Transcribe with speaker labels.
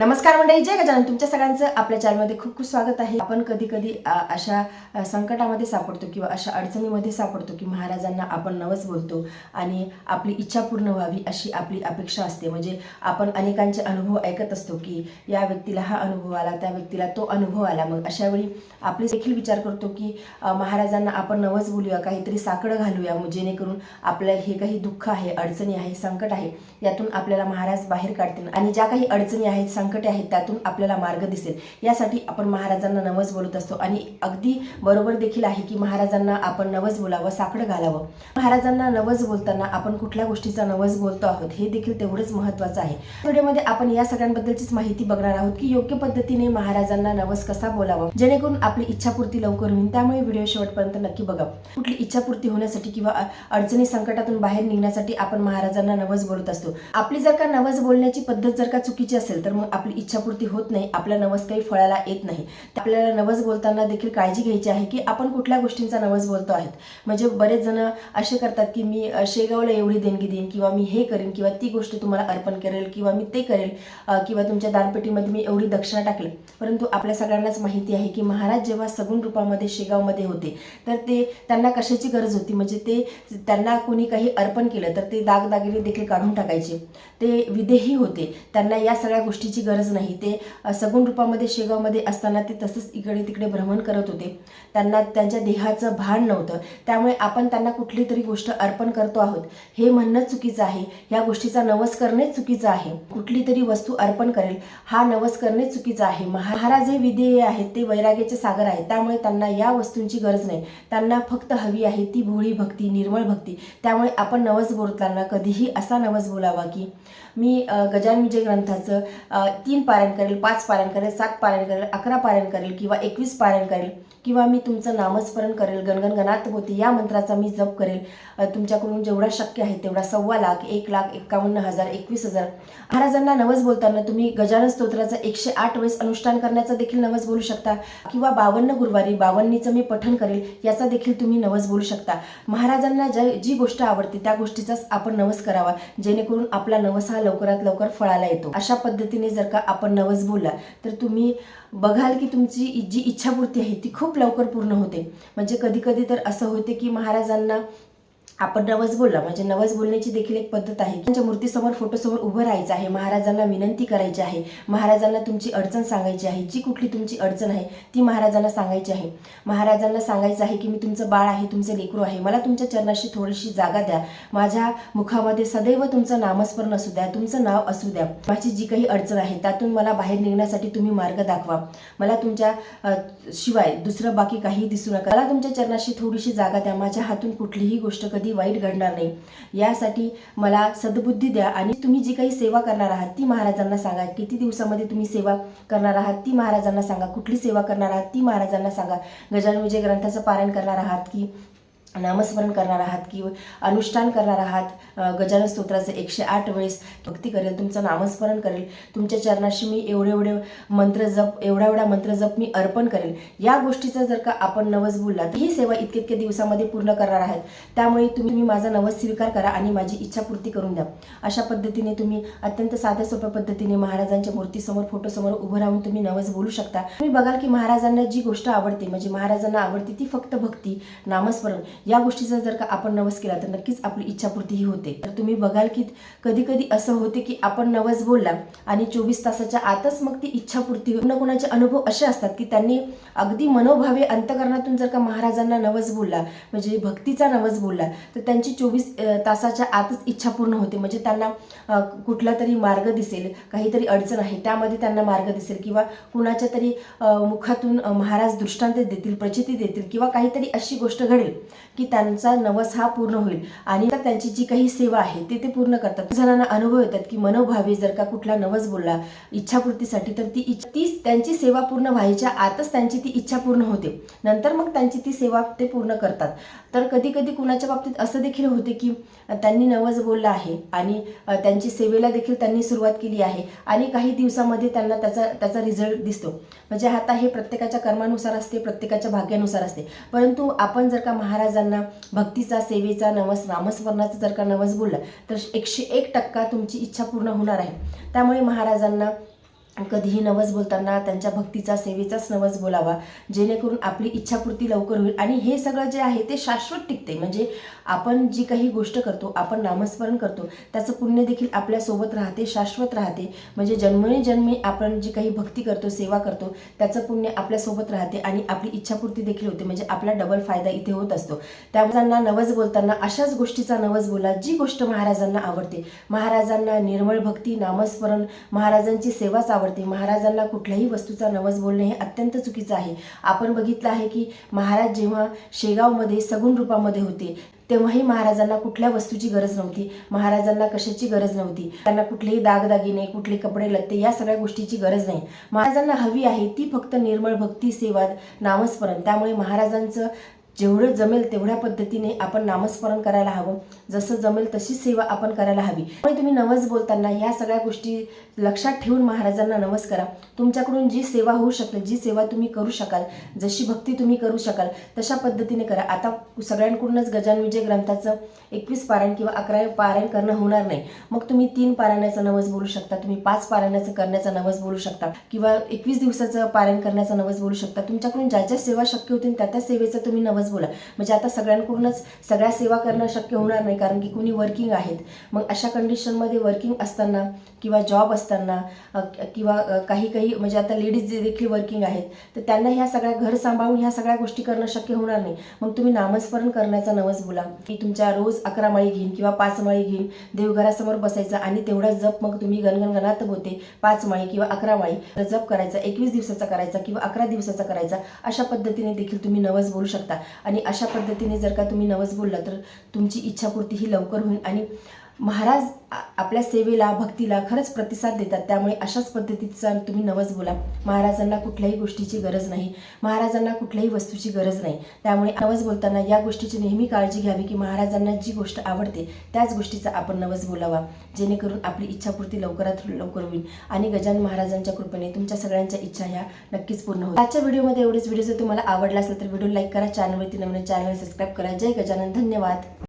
Speaker 1: नमस्कार मंडळी जय गजानन. तुमच्या सगळ्यांचं आपल्या चॅनलमध्ये खूप खूप स्वागत आहे. आपण कधी कधी अशा संकटामध्ये सापडतो किंवा अशा अडचणीमध्ये सापडतो की महाराजांना आपण नवस बोलतो आणि आपली इच्छा पूर्ण व्हावी अशी आपली अपेक्षा असते. म्हणजे आपण अनेकांचे अनुभव ऐकत असतो की या व्यक्तीला हा अनुभव आला त्या व्यक्तीला तो अनुभव आला. मग अशावेळी आपली देखील विचार करतो की महाराजांना आपण नवस बोलूया काहीतरी साकडं घालूया मग जेणेकरून आपलं हे काही दुःख आहे अडचणी आहे संकट आहे यातून आपल्याला महाराज बाहेर काढतील. आणि ज्या काही अडचणी आहेत संकटे आहेत त्यातून आपल्याला मार्ग दिसेल. यासाठी आपण महाराजांना नवस बोलत असतो आणि अगदी बरोबर देखील आहे की महाराजांना आपण नवस बोलावं साकडं घालावं. महाराजांना नवस बोलताना आपण कुठल्या गोष्टीचा नवस बोलतो आहोत हे देखील तेवढंच महत्त्वाचं आहे. व्हिडिओमध्ये आपण या सगळ्यांबद्दलचीच माहिती बघणार आहोत की योग्य पद्धतीने महाराजांना नवस कसा बोलावा जेणेकरून आपली इच्छापूर्ती लवकर होईल. त्यामुळे व्हिडिओ शेवटपर्यंत नक्की बघा. कुठली इच्छापूर्ती होण्यासाठी किंवा अडचणी संकटातून बाहेर निघण्यासाठी आपण महाराजांना नवस बोलत असतो. आपली जर का नवस बोलण्याची पद्धत जर का चुकीची असेल तर मग आपली इच्छापूर्ती होत नाही आपला नवस काही फळाला येत नाही. तर आपल्याला नवस बोलताना देखील काळजी घ्यायची आहे की आपण कुठल्या गोष्टींचा नवस बोलतो आहेत. म्हणजे बरेच जण असे करतात की मी शेगावला एवढी देणगी देईन किंवा मी हे करेन किंवा ती गोष्ट तुम्हाला अर्पण करेल किंवा मी ते करेल किंवा तुमच्या दानपेटीमध्ये मी एवढी दक्षिणा टाकेल. परंतु आपल्या सगळ्यांनाच माहिती आहे की महाराज जेव्हा सगुण रूपामध्ये शेगावमध्ये होते तर ते त्यांना कशाची गरज होती? म्हणजे ते त्यांना कोणी काही अर्पण केलं तर ते दागदागिने देखील काढून टाकायचे. ते विदेही होते. त्यांना या सगळ्या गोष्टीची गरज नाही. ते सगुण रूपामध्ये शेगावमध्ये असताना ते तसंच इकडे तिकडे भ्रमण करत होते. त्यांना त्यांच्या देहाचं भान नव्हतं. त्यामुळे आपण त्यांना कुठली तरी गोष्ट अर्पण करतो आहोत. हे म्हणणं चुकीचं आहे. या गोष्टीचा नवस करणे चुकीचं आहे. कुठली तरी वस्तू अर्पण करेल हा नवस करणे चुकीचं आहे. महाराज हे विधेय आहेत ते वैराग्याचे सागर आहेत. त्यामुळे त्यांना या वस्तूंची गरज नाही. त्यांना फक्त हवी आहे ती भोळी भक्ती निर्मळ भक्ती. त्यामुळे आपण नवस बोलताना कधीही असा नवस बोलावा की मी गजान विजय ग्रंथाचं तीन पारायण करेल पाच पारायण करेल सात पारायण करेल अकरा पारायण करेल किंवा एकवीस पारायण करेल. किंवा मी तुमचं नामस्मरण करेल गणगण गणात होते या मंत्राचा मी जप करेल. तुमच्याकडून जेवढा शक्य आहे तेवढा सव्वा लाख एक लाख एक्कावन्न हजार एकवीस हजार. महाराजांना नवस बोलताना तुम्ही गजानन स्तोत्राचं एकशे आठ वेळेस अनुष्ठान करण्याचा देखील नवस बोलू शकता. किंवा बावन्न गुरुवारी बावन्नीचं मी पठण करेल याचा देखील तुम्ही नवस बोलू शकता. महाराजांना ज्या जी गोष्ट आवडते त्या गोष्टीचाच आपण नवस करावा. जेणेकरून आपला नवस हा लवकरात लवकर फळाला येतो. अशा पद्धतीने जर का आपण नवस बोलला तर तुम्ही बघाल की तुमची जी इच्छापूर्ती आहे ती खूप लवकर पूर्ण होते. म्हणजे कधीकधी तर असं होते की महाराजांना आपण नवस बोलला. म्हणजे नवस बोलण्याची देखील एक पद्धत आहे त्यांच्या मूर्तीसमोर फोटोसमोर उभं राहायचं आहे. महाराजांना विनंती करायची आहे. महाराजांना तुमची अडचण सांगायची आहे. जी कुठली तुमची अडचण आहे ती महाराजांना सांगायची आहे. महाराजांना सांगायचं आहे की मी तुमचं बाळ आहे तुमचं लेकरू आहे. मला तुमच्या चरणाशी थोडीशी जागा द्या. माझ्या मुखामध्ये सदैव तुमचं नामस्मरण असू द्या. तुमचं नाव असू द्या. माझी जी काही अडचण आहे त्यातून मला बाहेर निघण्यासाठी तुम्ही मार्ग दाखवा. मला तुमच्या शिवाय दुसरं बाकी काही दिसू नका. मला तुमच्या चरणाशी थोडीशी जागा द्या. माझ्या हातून कुठलीही गोष्ट कधी वाईट घडणार नाही. यासाठी मला सद्बुद्धी द्या आणि तुम्ही जी काही सेवा करणार आहात ती महाराजांना सांगा. किती दिवसामध्ये तुम्ही सेवा करणार आहात ती महाराजांना सांगा. कुठली सेवा करणार आहात ती महाराजांना सांगा. गजानन विजय ग्रंथाचं पारायण करणार आहात की नामस्मरण करणार आहात की अनुष्ठान करणार आहात. गजानन स्तोत्राचं एकशे आठ वेळेस भक्ती करेल तुमचं नामस्मरण करेल तुमच्या चरणाशी मी एवढे एवढे मंत्र जप एवढा एवढा मंत्र जप मी अर्पण करेल. या गोष्टीचा जर का आपण नवस बोलला तर ही सेवा इतके इतके दिवसामध्ये पूर्ण करणार आहात. त्यामुळे तुम्ही माझा नवस स्वीकार करा आणि माझी इच्छापूर्ती करून द्या. अशा पद्धतीने तुम्ही अत्यंत साध्या सोप्या पद्धतीने महाराजांच्या मूर्तीसमोर फोटोसमोर उभं राहून तुम्ही नवस बोलू शकता. तुम्ही बघाल की महाराजांना जी गोष्ट आवडते म्हणजे महाराजांना आवडते ती फक्त भक्ती नामस्मरण. या गोष्टीचा जर का आपण नवस केला तर नक्कीच आपली इच्छापूर्ती ही होते. तर तुम्ही बघाल की कधी कधी असं होते की आपण नवस बोलला आणि चोवीस तासाच्या आतच मग ती इच्छापूर्ती होते. कोणाचे अनुभव असे असतात की त्यांनी अगदी मनोभावे अंतकरणातून जर का महाराजांना नवस बोलला म्हणजे भक्तीचा नवस बोलला तर त्यांची चोवीस तासाच्या आतच इच्छा पूर्ण होते. म्हणजे त्यांना कुठला तरी मार्ग दिसेल काहीतरी अडचण आहे त्यामध्ये त्यांना मार्ग दिसेल किंवा कुणाच्या तरी मुखातून महाराज दृष्टांत देतील प्रचिती देतील किंवा काहीतरी अशी गोष्ट घडेल. की त्यांचा नवस हा पूर्ण होईल. आणि तर त्यांची जी काही सेवा आहे ते ते पूर्ण करतात. जणांना अनुभव येतात की मनोभावे जर का कुठला नवस बोलला इच्छापूर्तीसाठी तर ती इच्छ- ती त्यांची सेवा पूर्ण व्हायच्या आतच त्यांची ती इच्छा पूर्ण होते. नंतर मग त्यांची ती सेवा ते पूर्ण करतात. तर कधी कधी कुणाच्या बाबतीत असं देखील होते की त्यांनी नवस बोलला आहे आणि त्यांची सेवेला देखील त्यांनी सुरुवात केली आहे आणि काही दिवसामध्ये त्यांना त्याचा त्याचा रिझल्ट दिसतो. म्हणजे आता हे प्रत्येकाच्या कर्मानुसार असते प्रत्येकाच्या भाग्यानुसार असते. परंतु आपण जर का महाराजांना भक्तीचा सेवेचा नवस नामस्मरणाचा जर का नवस बोलला तर एकशे एक टक्का तुमची इच्छा पूर्ण होणार आहे. त्यामुळे महाराजांना कधीही नवस बोलताना त्यांच्या भक्तीचा सेवेचाच नवस बोलावा. जेणेकरून आपली इच्छापूर्ती लवकर होईल. आणि हे सगळं जे आहे ते शाश्वत टिकते. म्हणजे आपण जी काही गोष्ट करतो आपण नामस्मरण करतो त्याचं पुण्य देखील आपल्यासोबत राहते शाश्वत राहते. म्हणजे जन्मनी जन्मी आपण जी काही भक्ती करतो सेवा करतो त्याचं पुण्य आपल्यासोबत राहते आणि आपली इच्छापूर्ती देखील होते. म्हणजे आपला डबल फायदा इथे होत असतो. त्यामुळे नवस बोलताना अशाच गोष्टीचा नवस बोला जी गोष्ट महाराजांना आवडते. महाराजांना निर्मळ भक्ती नामस्मरण महाराजांची सेवाच आवडते. महाराजांना कुठल्याही वस्तूचा नवस बोलणे हे अत्यंत चुकीचं आहे. आपण बघितलं आहे की महाराज जेव्हा शेगावमध्ये सगुण रूपामध्ये होते तेव्हाही महाराजांना कुठल्या वस्तूची गरज नव्हती. महाराजांना कशाची गरज नव्हती? त्यांना कुठलेही दागदागिने कुठले कपडे लत्ते या सगळ्या गोष्टीची गरज नाही. महाराजांना हवी आहे ती फक्त निर्मळ भक्ती सेवा नामस्मरण. त्यामुळे महाराजांचं जेवढं जमेल तेवढ्या पद्धतीने आपण नामस्मरण करायला हवं. जसं जमेल तशी सेवा आपण करायला हवी. त्यामुळे तुम्ही नवस बोलताना ह्या सगळ्या गोष्टी लक्षात ठेवून महाराजांना नवस करा. तुमच्याकडून जी सेवा होऊ शकेल जी सेवा तुम्ही करू शकाल जशी भक्ती तुम्ही करू शकाल तशा पद्धतीने करा. आता सगळ्यांकडूनच गजान विजय ग्रंथाचं एकवीस पारायण किंवा अकरा पारायण करणं होणार नाही. मग तुम्ही तीन पारायणाचा नवस बोलू शकता तुम्ही पाच पारायणाचं करण्याचा नवस बोलू शकता किंवा एकवीस दिवसाचं पारायण करण्याचा नवस बोलू शकता. तुमच्याकडून ज्या ज्या सेवा शक्य होतील त्या त्या सेवेचा तुम्ही नवस बोला. म्हणजे आता सगळ्यांकडूनच सगळ्या सेवा करणं शक्य होणार नाही कारण की कुणी वर्किंग आहेत. मग अशा कंडिशनमध्ये वर्किंग असताना किंवा जॉब असताना किंवा काही काही म्हणजे आता लेडीज जे देखील वर्किंग आहेत तर त्यांना ह्या सगळ्या घर सांभाळून ह्या सगळ्या गोष्टी करणं शक्य होणार नाही. मग तुम्ही नामस्मरण करण्याचा नवस बोला. की तुमच्या रोज अकरा माळी घेईन किंवा पाच माळी घेईन देवघरासमोर बसायचा आणि तेवढा जप मग तुम्ही गणगणगणात होते पाच माळी किंवा अकरा माळी. तर जप करायचा एकवीस दिवसाचा करायचा किंवा अकरा दिवसाचा करायचा अशा पद्धतीने देखील तुम्ही नवस बोलू शकता. आणि अशा पद्धतीने जर का तुम्ही नवस बोलला तर तुमची इच्छापूर्ती ही लवकर होईल आणि महाराज आपल्या सेवेला भक्तीला खरंच प्रतिसाद देतात. त्यामुळे अशाच पद्धतीचा तुम्ही नवस बोला. महाराजांना कुठल्याही गोष्टीची गरज नाही. महाराजांना कुठल्याही वस्तूची गरज नाही. त्यामुळे नवस बोलताना या गोष्टीची नेहमी काळजी घ्यावी की महाराजांना जी गोष्ट आवडते त्याच गोष्टीचा आपण नवस बोलावा. जेणेकरून आपली इच्छापूर्ती लवकरात लवकर होईल. आणि गजानन महाराजांच्या कृपेने तुमच्या सगळ्यांच्या इच्छा ह्या नक्कीच पूर्ण होईल आजच्या व्हिडिओमध्ये एवढेच. व्हिडिओ जर तुम्हाला आवडला असेल तर व्हिडिओ लाईक करा. चॅनलवरती नवीन चॅनल सबस्क्राईब करा. जय गजानन. धन्यवाद.